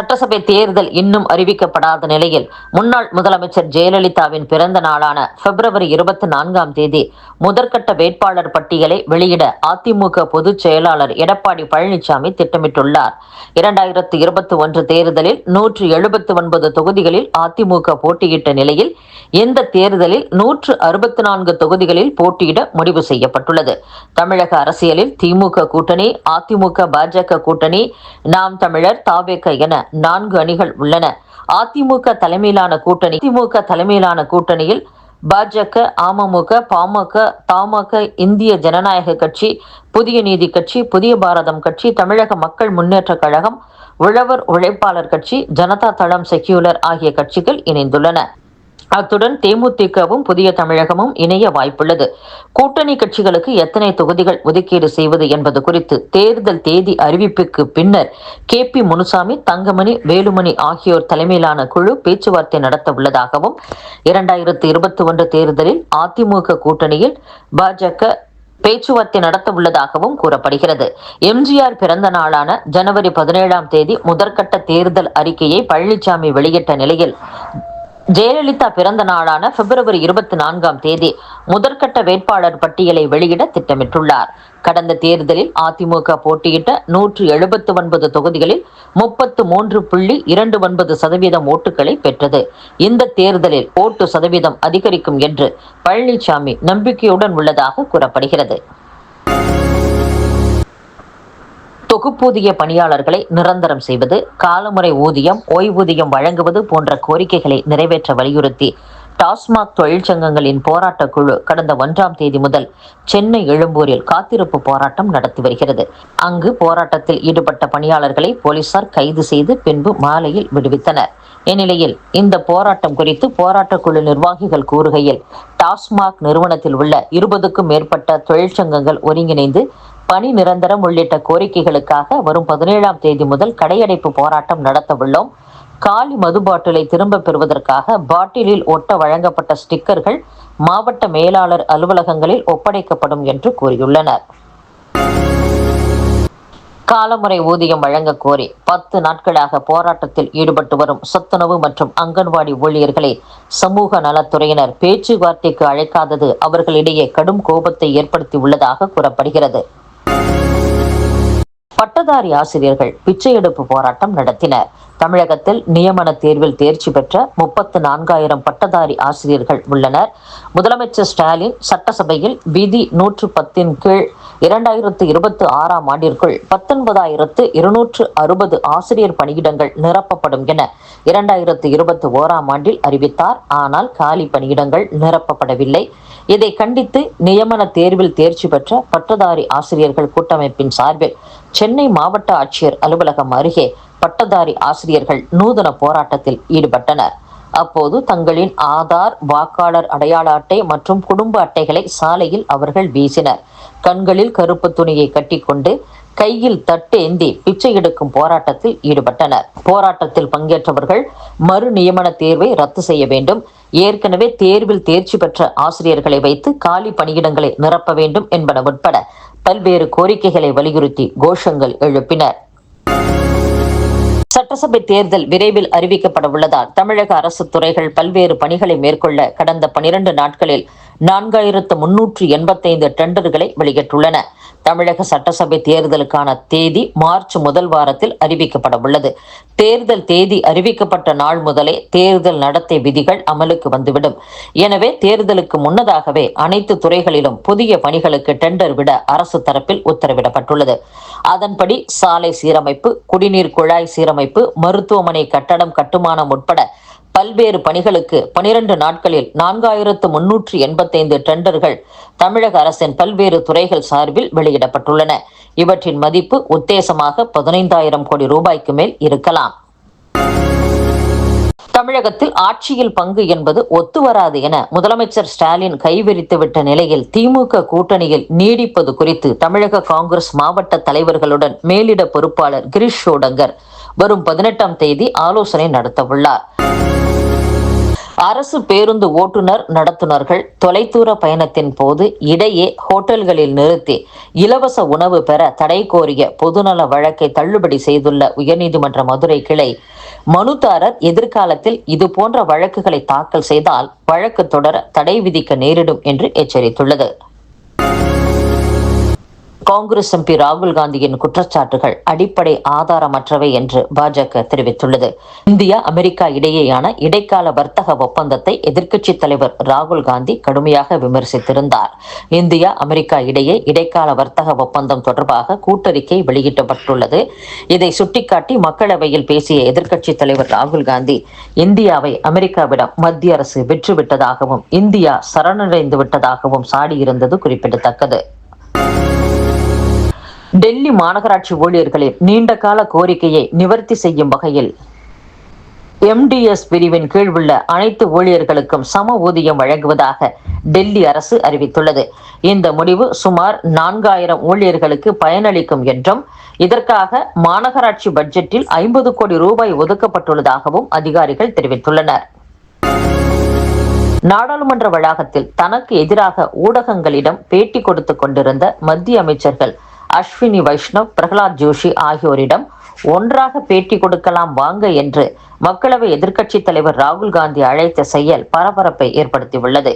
சட்டசபை தேர்தல் இன்னும் அறிவிக்கப்படாத நிலையில் முன்னாள் முதலமைச்சர் ஜெயலலிதாவின் பிறந்த நாளான பிப்ரவரி இருபத்தி நான்காம் தேதி முதற்கட்ட வேட்பாளர் பட்டியலை வெளியிட அதிமுக பொதுச் செயலாளர் எடப்பாடி பழனிசாமி திட்டமிட்டுள்ளார். இரண்டாயிரத்து இருபத்தி ஒன்று தேர்தலில் நூற்று எழுபத்தி ஒன்பது தொகுதிகளில் அதிமுக போட்டியிட்ட நிலையில் இந்த தேர்தலில் நூற்று அறுபத்தி நான்கு தொகுதிகளில் போட்டியிட முடிவு செய்யப்பட்டுள்ளது. தமிழக அரசியலில் திமுக கூட்டணி அதிமுக பாஜக கூட்டணி நாம் தமிழர் தாவேக என நான்கு அணிகள் உள்ளன. அதிமுக தலைமையிலான கூட்டணி திமுக தலைமையிலான கூட்டணியில் பாஜக அமமுக பாமக தமாக இந்திய ஜனநாயக கட்சி புதிய நீதி கட்சி புதிய பாரதம் கட்சி தமிழக மக்கள் முன்னேற்ற கழகம் உழவர் உழைப்பாளர் கட்சி ஜனதா தளம் செக்யூலர் ஆகிய கட்சிகள் இணைந்துள்ளன. அத்துடன் தேமுதிகவும் புதிய தமிழகமும் இணைய வாய்ப்புள்ளது. கூட்டணி கட்சிகளுக்கு எத்தனை தொகுதிகள் ஒதுக்கீடு செய்வது என்பது குறித்து தேர்தல் தேதி அறிவிப்புக்கு பின்னர் கே பி முனுசாமி தங்கமணி வேலுமணி ஆகியோர் தலைமையிலான குழு பேச்சுவார்த்தை நடத்த உள்ளதாகவும் இரண்டாயிரத்து இருபத்தி ஒன்று தேர்தலில் அதிமுக கூட்டணியில் பாஜக பேச்சுவார்த்தை நடத்த உள்ளதாகவும் கூறப்படுகிறது. எம்ஜிஆர் பிறந்த நாளான ஜனவரி பதினேழாம் தேதி முதற்கட்ட தேர்தல் அறிக்கையை பழனிசாமி வெளியிட்ட நிலையில் ஜெயலலிதா பிறந்த நாளான பிப்ரவரி இருபத்தி நான்காம் தேதி முதற்கட்ட வேட்பாளர் பட்டியலை வெளியிட திட்டமிட்டுள்ளார். கடந்த தேர்தலில் அதிமுக போட்டியிட்ட நூற்று எழுபத்து ஒன்பது தொகுதிகளில் முப்பத்து மூன்று புள்ளி இரண்டு ஒன்பது சதவீதம் ஓட்டுகளை பெற்றது. இந்த தேர்தலில் ஓட்டு சதவீதம் அதிகரிக்கும் என்று பழனிசாமி நம்பிக்கையுடன் உள்ளதாக கூறப்படுகிறது. தொகுப்பூதிய பணியாளர்களை நிரந்தரம் செய்வது காலமுறை ஊதியம் ஓய்வூதியம் வழங்குவது போன்ற கோரிக்கைகளை நிறைவேற்ற வலியுறுத்தி டாஸ்மாக் தொழிற்சங்கங்களின் போராட்ட குழு கடந்த ஒன்றாம் தேதி முதல் சென்னை எழும்பூரில் காத்திருப்பு போராட்டம் நடத்தி வருகிறது. அங்கு போராட்டத்தில் ஈடுபட்ட பணியாளர்களை போலீசார் கைது செய்து பின்பு மாலையில் விடுவித்தனர். இந்நிலையில் இந்த போராட்டம் குறித்து போராட்ட குழு நிர்வாகிகள் கூறுகையில் டாஸ்மாக் நிறுவனத்தில் உள்ள இருபதுக்கும் மேற்பட்ட தொழிற்சங்கங்கள் ஒருங்கிணைந்து பணி நிரந்தரம் உள்ளிட்ட கோரிக்கைகளுக்காக வரும் பதினேழாம் தேதி முதல் கடையடைப்பு போராட்டம் நடத்த உள்ளோம் காலி மது பாட்டிலை திரும்ப பெறுவதற்காக பாட்டிலில் ஒட்ட வழங்கப்பட்ட ஸ்டிக்கர்கள் மாவட்ட மேலாளர் அலுவலகங்களில் ஒப்படைக்கப்படும் என்று கூறியுள்ளனர். காலமுறை ஊதியம் வழங்க கோரி பத்து நாட்களாக போராட்டத்தில் ஈடுபட்டு வரும் சத்துணவு மற்றும் அங்கன்வாடி ஊழியர்களை சமூக நலத்துறையினர் பேச்சுவார்த்தைக்கு அழைக்காதது அவர்களிடையே கடும் கோபத்தை ஏற்படுத்தி உள்ளதாக கூறப்படுகிறது. பட்டதாரி ஆசிரியர்கள் பிச்சை எடுப்பு போராட்டம் நடத்தினர். தமிழகத்தில் நியமன தேர்வில் தேர்ச்சி பெற்ற முப்பத்து நான்காயிரம் பட்டதாரி ஆசிரியர்கள் உள்ளனர். முதலமைச்சர் ஸ்டாலின் சட்டசபையில் விதி நூற்று பத்தின் கீழ் இரண்டாயிரத்து இருபத்தி ஆறாம் ஆண்டிற்குள் பத்தொன்பதாயிரத்து இருநூற்று அறுபது ஆசிரியர் பணியிடங்கள் நிரப்பப்படும் என இரண்டாயிரத்து இருபத்தி ஓராம் ஆண்டில் அறிவித்தார். ஆனால் காலி பணியிடங்கள் நிரப்பப்படவில்லை. இதை கண்டித்து நியமன தேர்வில் தேர்ச்சி பெற்ற பட்டதாரி ஆசிரியர்கள் கூட்டமைப்பின் சார்பில் சென்னை மாவட்ட ஆட்சியர் அலுவலகம் அருகே பட்டதாரி ஆசிரியர்கள் நூதன போராட்டத்தில் ஈடுபட்டனர். அப்போது தங்களின் ஆதார் வாக்காளர் அடையாள அட்டை மற்றும் குடும்ப அட்டைகளை சாலையில் அவர்கள் வீசினர். கண்களில் கருப்பு துணியை கட்டிக்கொண்டு கையில் தட்டேந்தி பிச்சை எடுக்கும் போராட்டத்தில் ஈடுபட்டனர். போராட்டத்தில் பங்கேற்றவர்கள் மறு நியமன தேர்வை ரத்து செய்ய வேண்டும். ஏற்கனவே தேர்வில் தேர்ச்சி பெற்ற ஆசிரியர்களை வைத்து காலி பணியிடங்களை நிரப்ப வேண்டும் என்பன உட்பட பல்வேறு கோரிக்கைகளை வலியுறுத்தி கோஷங்கள் எழுப்பினர். சட்டசபை தேர்தல் விரைவில் அறிவிக்கப்பட உள்ளதால் தமிழக அரசு துறைகள் பல்வேறு பணிகளை மேற்கொள்ள கடந்த பனிரண்டு நாட்களில் நான்காயிரத்து முன்னூற்று எண்பத்தைந்து டெண்டர்களை வெளியிட்டுள்ளன. தமிழக சட்டசபை தேர்தலுக்கான தேதி மார்ச் முதல் வாரத்தில் அறிவிக்கப்பட உள்ளது தேர்தல் தேதி அறிவிக்கப்பட்ட நாள் முதலே தேர்தல் நடத்தை விதிகள் அமலுக்கு வந்துவிடும். எனவே தேர்தலுக்கு முன்னதாகவே அனைத்து துறைகளிலும் புதிய பணிகளுக்கு டெண்டர் விட அரசு தரப்பில் உத்தரவிடப்பட்டுள்ளது. அதன்படி சாலை சீரமைப்பு குடிநீர் குழாய் சீரமைப்பு மருத்துவமனை கட்டடம் கட்டுமானம் உட்பட பல்வேறு பணிகளுக்கு பனிரெண்டு நாட்களில் நான்காயிரத்து முன்னூற்றி எண்பத்தைந்து டெண்டர்கள் தமிழக அரசின் பல்வேறு துறைகள் சார்பில் வெளியிடப்பட்டுள்ளன. இவற்றின் மதிப்பு உத்தேசமாக பதினைந்தாயிரம் கோடி ரூபாய்க்கு மேல் இருக்கலாம். தமிழகத்தில் ஆட்சியில் பங்கு என்பது ஒத்துவராது என முதலமைச்சர் ஸ்டாலின் கைவிரித்துவிட்ட நிலையில் திமுக கூட்டணியில் நீடிப்பது குறித்து தமிழக காங்கிரஸ் மாவட்ட தலைவர்களுடன் மேலிட பொறுப்பாளர் கிரீஷ் ஷோடங்கர் வரும் பதினெட்டாம் தேதி ஆலோசனை நடத்த உள்ளார் அரசு பேருந்து ஓட்டுநர் நடத்துனர்கள் தொலைதூர பயணத்தின் போது இடையே ஹோட்டல்களில் நிறுத்தி இலவச உணவு பெற தடை கோரிய பொதுநல வழக்கை தள்ளுபடி செய்துள்ள உயர்நீதிமன்ற மதுரை கிளை மனுதாரர் எதிர்காலத்தில் இதுபோன்ற வழக்குகளை தாக்கல் செய்தால் வழக்கு தொடர தடை விதிக்க நேரிடும் என்று எச்சரித்துள்ளது. காங்கிரஸ் எம்பி ராகுல் காந்தியின் குற்றச்சாட்டுகள் அடிப்படை ஆதாரமற்றவை என்று பாஜக தெரிவித்துள்ளது. இந்தியா அமெரிக்கா இடையேயான இடைக்கால வர்த்தக ஒப்பந்தத்தை எதிர்க்கட்சித் தலைவர் ராகுல் காந்தி கடுமையாக விமர்சித்திருந்தார். இந்தியா அமெரிக்கா இடையே இடைக்கால வர்த்தக ஒப்பந்தம் தொடர்பாக கூட்டறிக்கை வெளியிட்டப்பட்டுள்ளது இதை சுட்டிக்காட்டி மக்களவையில் பேசிய எதிர்க்கட்சித் தலைவர் ராகுல் காந்தி இந்தியாவை அமெரிக்காவிடம் மத்திய அரசு வெற்றுவிட்டதாகவும் இந்தியா சரணடைந்து விட்டதாகவும் சாடியிருந்தது குறிப்பிடத்தக்கது. டெல்லி மாநகராட்சி ஊழியர்களின் நீண்ட கால கோரிக்கையை நிவர்த்தி செய்யும் வகையில் எம்டிஎஸ் பிரிவின் கீழ் உள்ள அனைத்து ஊழியர்களுக்கும் சம ஊதியம் வழங்குவதாக டெல்லி அரசு அறிவித்துள்ளது. இந்த முடிவு சுமார் நான்காயிரம் ஊழியர்களுக்கு பயனளிக்கும் என்றும் இதற்காக மாநகராட்சி பட்ஜெட்டில் ஐம்பது கோடி ரூபாய் ஒதுக்கப்பட்டுள்ளதாகவும் அதிகாரிகள் தெரிவித்துள்ளனர். நாடாளுமன்ற வளாகத்தில் தனக்கு எதிராக ஊடகங்களிடம் பேட்டி கொடுத்துக் கொண்டிருந்த மத்திய அமைச்சர்கள் அஸ்வினி வைஷ்ணவ் பிரகலாத் ஜோஷி ஆகியோரிடம் ஒன்றாக பேட்டி கொடுக்கலாம் வாங்க என்று மக்களவை எதிர்க்கட்சித் தலைவர் ராகுல் காந்தி அழைத்த செயல் பரபரப்பை ஏற்படுத்தியுள்ளது.